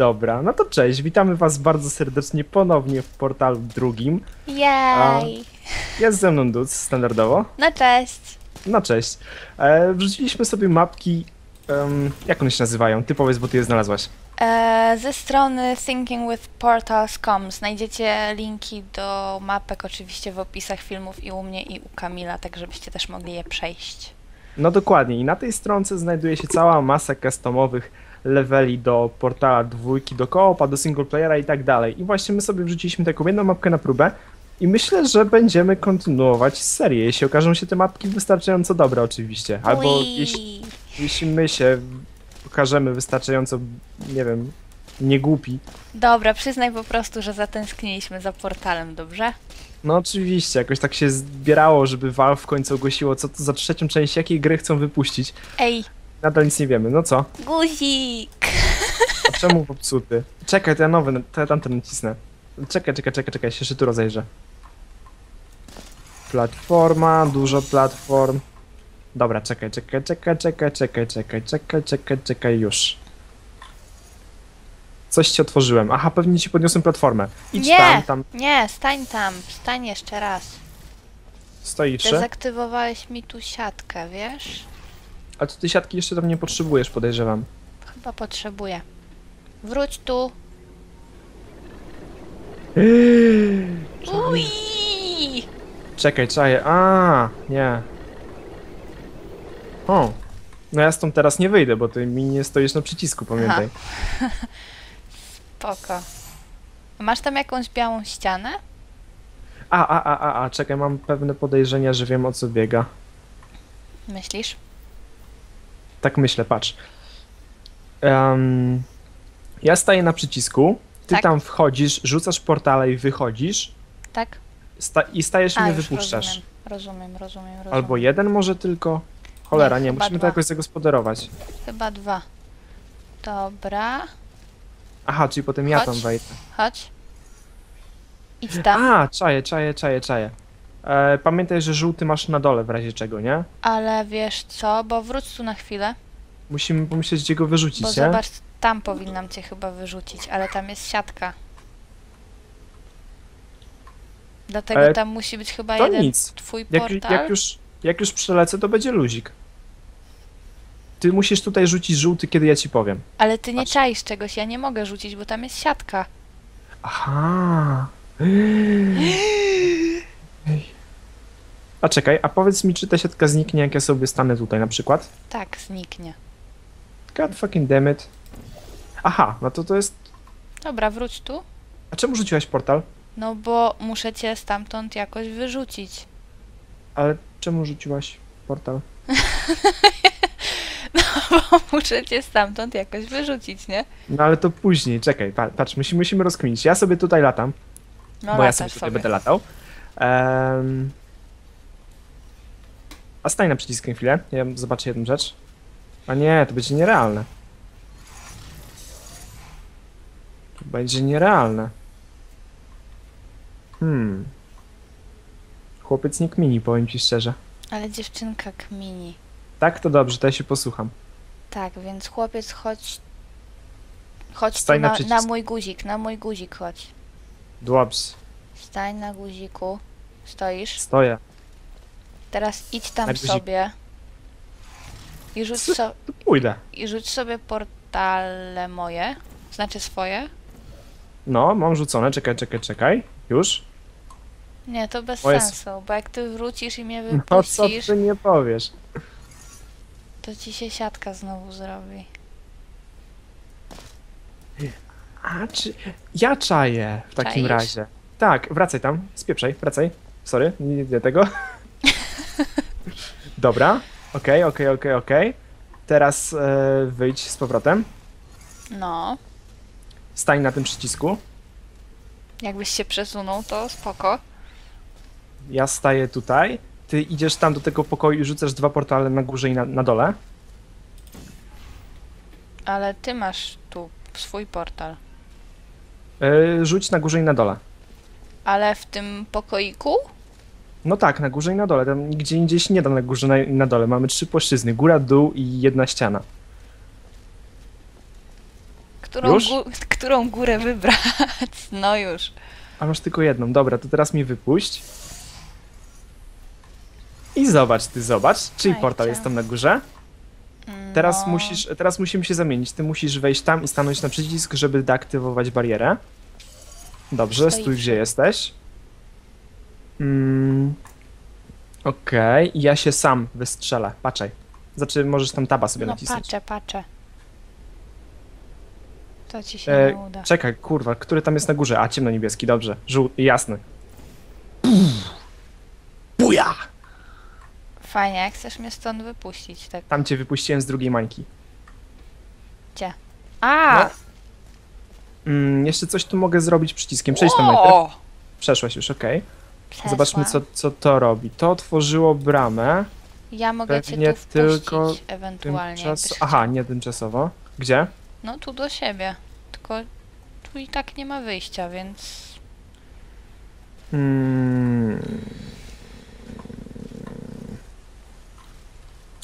Dobra, no to cześć, witamy was bardzo serdecznie ponownie w portalu drugim. Jej! Jest ze mną Duc, standardowo. No cześć! No cześć. E, wrzuciliśmy sobie mapki, em, jak one się nazywają? Ty powiedz, bo ty je znalazłaś. E, ze strony thinkingwithportals.com znajdziecie linki do mapek oczywiście w opisach filmów i u mnie i u Kamila, tak żebyście też mogli je przejść. No dokładnie, i na tej stronce znajduje się cała masa customowych leveli do portala dwójki, do koopa, do single playera i tak dalej. I właśnie my sobie wrzuciliśmy taką jedną mapkę na próbę i myślę, że będziemy kontynuować serię, jeśli okażą się te mapki wystarczająco dobre oczywiście. Albo jeśli, jeśli my się pokażemy wystarczająco, nie wiem, nie głupi. Dobra, przyznaj po prostu, że zatęskniliśmy za portalem, dobrze? No oczywiście, jakoś tak się zbierało, żeby Valve w końcu ogłosiło, co to za trzecią część, jakiej gry chcą wypuścić. Ej, Nadal nic nie wiemy, no co? guzik! A czemu popsuty? Czekaj, to ja nowy, to ja tamten nacisnę. Czekaj, czekaj, czekaj, czekaj, się jeszcze tu rozejrzę. Platforma, dużo platform. Dobra, czekaj, czekaj, czekaj, czekaj, czekaj, czekaj, czekaj, czekaj, czekaj, już. Coś ci otworzyłem. Aha, pewnie ci podniosłem platformę. Idź Nie! tam, tam Nie, stań tam, stań jeszcze raz. stoisz. Dezaktywowałeś mi tu siatkę, wiesz? A ty siatki jeszcze tam nie potrzebujesz, podejrzewam. Chyba potrzebuję. Wróć tu. Ui! Czekaj, czaję. A, nie. O. No ja stąd teraz nie wyjdę, bo ty mi nie stoisz na przycisku, pamiętaj. Spoko. Masz tam jakąś białą ścianę? A, a, a, a, a, czekaj, mam pewne podejrzenia, że wiem o co biega. Myślisz? Tak myślę, patrz. Em, ja staję na przycisku, ty Tak. tam wchodzisz, rzucasz portale i wychodzisz Tak? sta i stajesz i mnie wypuszczasz. Rozumiem, rozumiem, rozumiem. rozumiem. Albo jeden może tylko? Cholera, Nie, nie, musimy to dwa. jakoś zagospodarować. Chyba dwa. Dobra. Aha, czyli potem ja tam Chodź. wejdę. Chodź. Idź tam. A, czaję, czaję, czaję, czaję. E, pamiętaj, że żółty masz na dole w razie czego, nie? Ale wiesz co, bo wróć tu na chwilę. Musimy pomyśleć, gdzie go wyrzucić, Bo nie? zobacz, tam powinnam cię chyba wyrzucić, ale tam jest siatka. Dlatego Ale tam musi być chyba to jeden nic. twój Jak, portal. jak, już, jak już przelecę, to będzie luzik. Ty musisz tutaj rzucić żółty, kiedy ja ci powiem. Ale ty nie Patrz. czaisz czegoś, ja nie mogę rzucić, bo tam jest siatka. Aha. A czekaj, a powiedz mi, czy ta siatka zniknie, jak ja sobie stanę tutaj na przykład? Tak, zniknie. God fucking damn it. Aha, no to to jest... Dobra, wróć tu. A czemu rzuciłaś portal? No bo muszę cię stamtąd jakoś wyrzucić. Ale czemu rzuciłaś portal? Bo muszę cię stamtąd jakoś wyrzucić, nie? No ale to później, czekaj, pa- patrz, musimy, musimy rozkminić. Ja sobie tutaj latam, No bo ja sobie tutaj sobie. będę latał. Em, A stań na przyciskiem chwilę, ja zobaczę jedną rzecz. A nie, to będzie nierealne. To będzie nierealne. Hmm. Chłopiec nie kmini, powiem ci szczerze. Ale dziewczynka kmini. Tak, to dobrze, to ja się posłucham. Tak, więc chłopiec chodź... Chodź na na, na mój guzik, na mój guzik chodź. Dobrze, Stań na guziku. Stoisz. stoję. Teraz idź tam Na guzik. sobie. I rzuć, Co? so, pójdę. I rzuć sobie portale moje. Znaczy swoje. No, mam rzucone, czekaj, czekaj, czekaj. Już? Nie, to bez O, jest. sensu, bo jak ty wrócisz i mnie No co wypuścisz, ty nie powiesz? to ci się siatka znowu zrobi. A czy. Ja czaję w takim Czaisz? razie. Tak, wracaj tam. Spieprzaj, wracaj. Sorry, nie widzę tego. Dobra. Okej, okej, okej, okej. Teraz e, wyjdź z powrotem. No, Stań na tym przycisku. jakbyś się przesunął, to spoko. Ja staję tutaj. Ty idziesz tam do tego pokoju i rzucasz dwa portale na górze i na, na dole. Ale ty masz tu swój portal. E, rzuć na górze i na dole. Ale w tym pokoiku? No tak, na górze i na dole. Tam nigdzie indziej się nie da na górze na- i na dole. Mamy trzy płaszczyzny. Góra, dół i jedna ściana. Którą, Już? gó- którą górę wybrać? No już. A masz tylko jedną. Dobra, to teraz mi wypuść. I zobacz, ty zobacz, czyli Aj, portal jest tam na górze. Teraz No, musisz, teraz musimy się zamienić. Ty musisz wejść tam i stanąć na przycisk, żeby deaktywować barierę. Dobrze, stój gdzie jesteś. Mm. Okej, i ja się sam wystrzelę. Patrzaj. Znaczy, możesz tam taba sobie No nacisnąć. patrzę, patrzę. To ci się E, nie uda. czekaj, kurwa, który tam jest na górze? A, ciemno-niebieski, dobrze. Żół, jasny. Buja! Fajnie, jak chcesz mnie stąd wypuścić, tak. Tam cię wypuściłem z drugiej mańki. A! No. Mm, jeszcze coś tu mogę zrobić przyciskiem. Przejdź tam najpierw. O! Przeszłaś już, okej. Zobaczmy, co, co to robi. To otworzyło bramę. Ja mogę cię pewnie tu wpuścić tylko ewentualnie. Tymczas... Aha, nie tymczasowo. Gdzie? No tu do siebie. Tylko tu i tak nie ma wyjścia, więc. Hmm.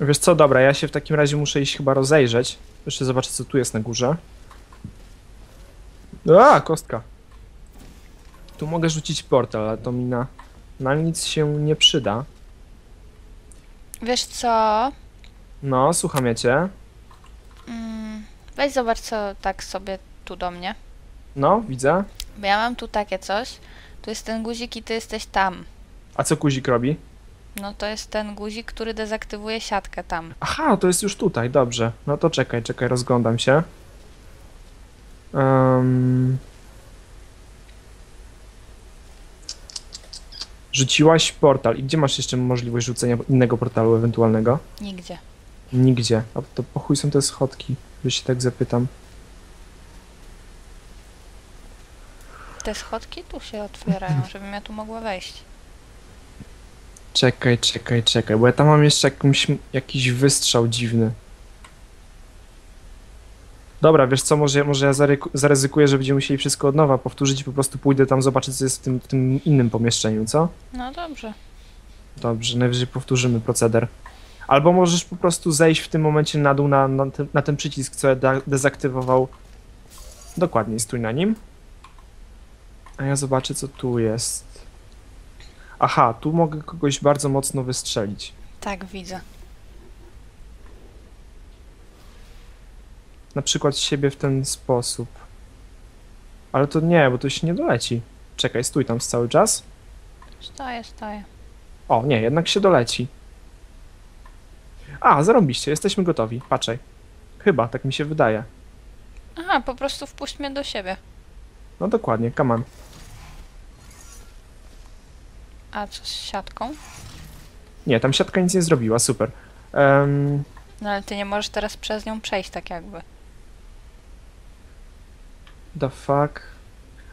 Wiesz co, dobra, ja się w takim razie muszę iść chyba rozejrzeć. Jeszcze zobaczę, co tu jest na górze. A, kostka. Tu mogę rzucić portal, ale to mi na, na nic się nie przyda. Wiesz co? No, słucham ja cię. Mm, weź zobacz, co tak sobie tu do mnie. No, widzę. Bo ja mam tu takie coś. Tu jest ten guzik i ty jesteś tam. A co guzik robi? No to jest ten guzik, który dezaktywuje siatkę tam. Aha, to jest już tutaj, dobrze. No to czekaj, czekaj, rozglądam się. Um... Rzuciłaś portal. I gdzie masz jeszcze możliwość rzucenia innego portalu ewentualnego? Nigdzie. Nigdzie. A to po chuj są te schodki, że się tak zapytam. Te schodki tu się otwierają, żebym ja tu mogła wejść. Czekaj, czekaj, czekaj, bo ja tam mam jeszcze jakąś, jakiś wystrzał dziwny. Dobra, wiesz co, może, może ja zaryzykuję, że będziemy musieli wszystko od nowa powtórzyć i po prostu pójdę tam zobaczyć, co jest w tym, w tym innym pomieszczeniu, co? No dobrze. Dobrze, najwyżej powtórzymy proceder. Albo możesz po prostu zejść w tym momencie na dół na, na, ten, na ten przycisk, co ja dezaktywował. Dokładnie, stój na nim. A ja zobaczę, co tu jest. Aha, tu mogę kogoś bardzo mocno wystrzelić. Tak, widzę. Na przykład siebie w ten sposób. Ale to nie, bo to się nie doleci. Czekaj, stój tam cały czas. Stoję, stoję. O, nie, jednak się doleci. A, zarobiście, jesteśmy gotowi. Patrzaj. Chyba, tak mi się wydaje. Aha, po prostu wpuść mnie do siebie. No dokładnie, come on. A co z siatką? Nie, tam siatka nic nie zrobiła, super. Um, No ale ty nie możesz teraz przez nią przejść tak jakby. The fuck.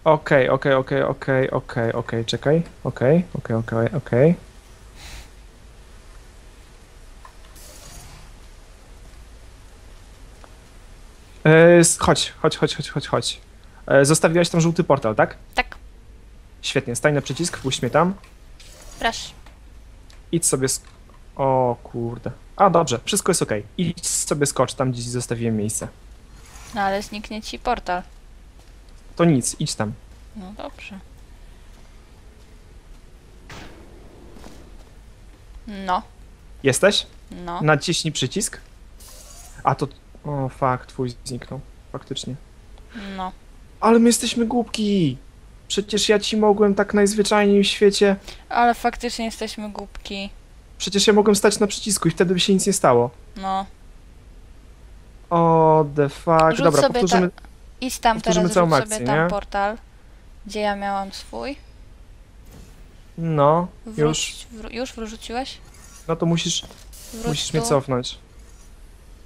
Okej, okej, okej, okej, okej, okej, czekaj. Okej, okej, okej, okej. E, s- Chodź, chodź, chodź, chodź, chodź, chodź. E, Zostawiłaś tam żółty portal, tak? Tak, Świetnie, stań na przycisk, wpuść mnie tam. proszę. Idź sobie sk- O kurde. A dobrze, wszystko jest okej. Idź sobie skocz tam, gdzie ci zostawiłem miejsce. No ale zniknie ci portal. To nic, idź tam. No dobrze. No, Jesteś? no. Naciśnij przycisk. A to. O, fuck, twój zniknął. Faktycznie. No. Ale my jesteśmy głupki! Przecież ja ci mogłem tak najzwyczajniej w świecie. Ale faktycznie jesteśmy głupki. Przecież ja mogłem stać na przycisku i wtedy by się nic nie stało. No. O, the fuck. Rzuć Dobra, sobie powtórzymy. Idź tam Powtórzymy teraz, całą akcję, sobie tam nie? portal, gdzie ja miałam swój. No, Wróć, już. Wr już wrzuciłeś? No to musisz, Wróć musisz mnie tu. cofnąć.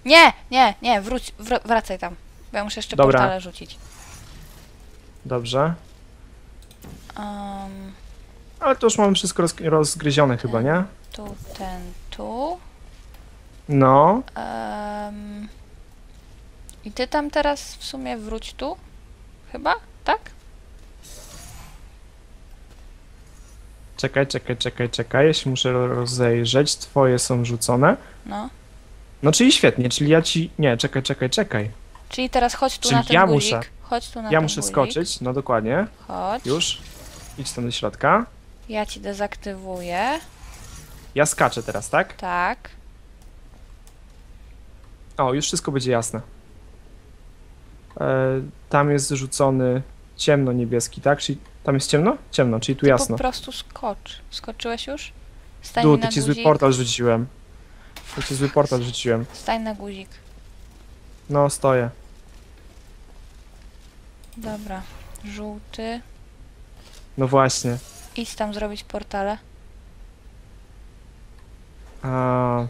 Nie, nie, nie, wróć, wr wracaj tam. Bo ja muszę jeszcze Dobra. portale rzucić. Dobrze. Um, Ale to już mamy wszystko roz, rozgryzione chyba, nie? tu, ten, tu. No. Um, I ty tam teraz w sumie wróć tu? Chyba? Tak? Czekaj, czekaj, czekaj, czekaj. Ja się muszę rozejrzeć. Twoje są rzucone. No. No czyli świetnie, czyli ja ci... Nie, czekaj, czekaj, czekaj. Czyli teraz chodź tu Czyli na ten ja guzik. muszę. Chodź tu na Ja muszę guzik. skoczyć, no dokładnie. Chodź. Już. Idź tam do środka. Ja ci dezaktywuję. Ja skaczę teraz, tak? Tak. O, już wszystko będzie jasne. E, tam jest rzucony ciemno-niebieski, tak? Czyli tam jest ciemno? Ciemno, czyli tu Ty jasno. po prostu skocz. Skoczyłeś już? Stań na ty ci zły guzik. portal rzuciłem. Tu ci zły portal rzuciłem. Stań na guzik. No, stoję. Dobra. Żółty. No właśnie. Idź tam zrobić portale. A,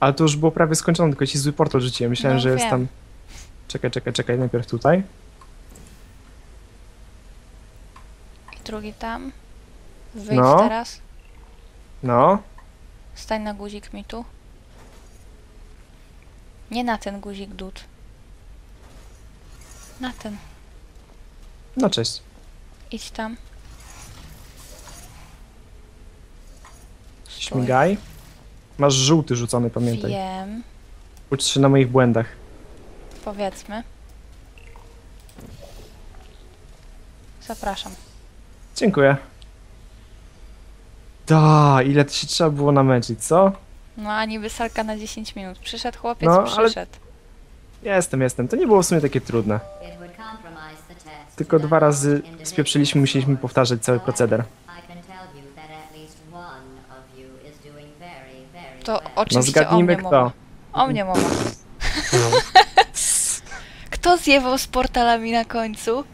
ale to już było prawie skończone, tylko ci zły portal rzuciłem. Myślałem, No, że jest wiem. tam... Czekaj, czekaj, czekaj, najpierw tutaj. I drugi tam. Wyjdź No. teraz. No. Stań na guzik mi tu. Nie na ten guzik, dud. Na ten. No cześć. Idź tam. Stój. Śmigaj. Masz żółty rzucony, pamiętaj. Wiem. Ucz się na moich błędach. Powiedzmy. Zapraszam. Dziękuję. Da, ile to się trzeba było namęczyć, co? No a niby salka na 10 minut. Przyszedł chłopiec, No, ale- przyszedł. Jestem, jestem. To nie było w sumie takie trudne. Tylko dwa razy spieprzyliśmy, musieliśmy powtarzać cały proceder. To No oczywiście o zgadnijmy mnie mowa. kto. O mnie mowa. Kto zjewał z portalami na końcu?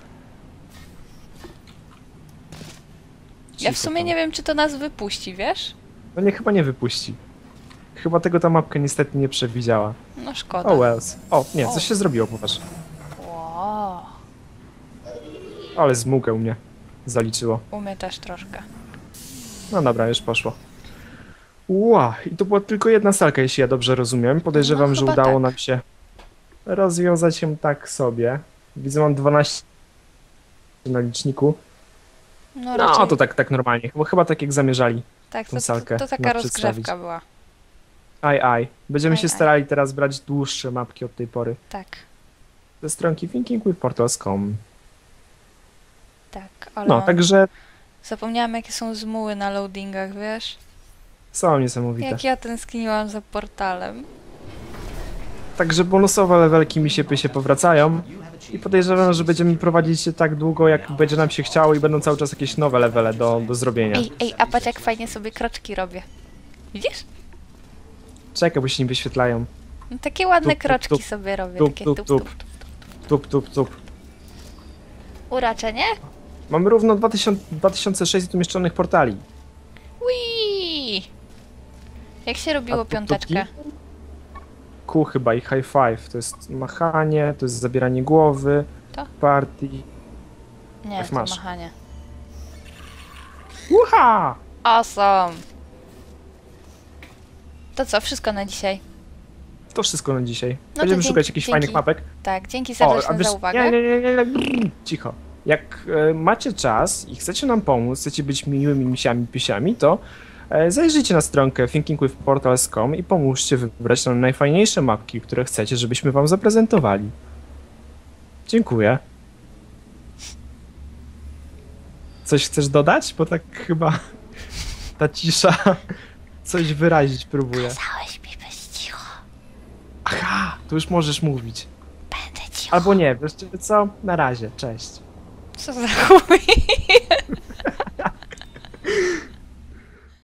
Ja w sumie nie wiem, czy to nas wypuści, wiesz? No nie, chyba nie wypuści. Chyba tego ta mapka niestety nie przewidziała. No szkoda. O wells. O, nie, O. coś się zrobiło, popatrz. Wow. Ale zmugę mnie zaliczyło. U mnie też troszkę. No dobra, już poszło. Ła, i to była tylko jedna salka, jeśli ja dobrze rozumiem. Podejrzewam, No, że udało tak. nam się rozwiązać ją tak sobie. Widzę, mam 12 na liczniku. No, No, raczej, to tak, tak normalnie, bo chyba tak jak zamierzali. tak, tą to, to, salkę to taka rozgrzewka była. Aj, aj. Będziemy Aj, się aj. starali teraz brać dłuższe mapki od tej pory. Tak, Ze stronki thinkingwithportals.com. tak, ale No, także zapomniałam jakie są zmuły na loadingach, wiesz? są niesamowite. Jak ja tęskniłam za portalem. Także bonusowe levelki mi się pysie powracają. I podejrzewam, że będziemy prowadzić się tak długo, jak będzie nam się chciało i będą cały czas jakieś nowe levele do, do zrobienia. Ej, ej, a patrz jak fajnie sobie kroczki robię. Widzisz? Czekaj, bo się nie wyświetlają. No, takie ładne Tup, kroczki tup. sobie robię. Tup, takie tup, tup, tup. tup, tup. Tup. Uracze, nie? Mamy równo 2000, 2600 umieszczonych portali. Wii! Jak się robiło piąteczkę? Q chyba i high five. To jest machanie, to jest zabieranie głowy, To? party. Nie, Jak to masz? machanie. Uha! Awesome! To co, wszystko na dzisiaj. To wszystko na dzisiaj. to Będziemy dzięki- szukać jakichś dzięki fajnych mapek. Tak, dzięki serdecznie wiesz- za uwagę. Nie, nie, nie, nie, nie, cicho. Jak e, macie czas i chcecie nam pomóc, chcecie być miłymi misiami, pisiami, to zajrzyjcie na stronkę thinkingwithportals.com i pomóżcie wybrać nam najfajniejsze mapki, które chcecie, żebyśmy wam zaprezentowali. Dziękuję. Coś chcesz dodać? Bo tak chyba ta cisza coś wyrazić próbuje. Kazałeś mi być cicho. Aha, to już możesz mówić. Będę cicho. Albo nie, wiesz co? Na razie, cześć. Co za chuj.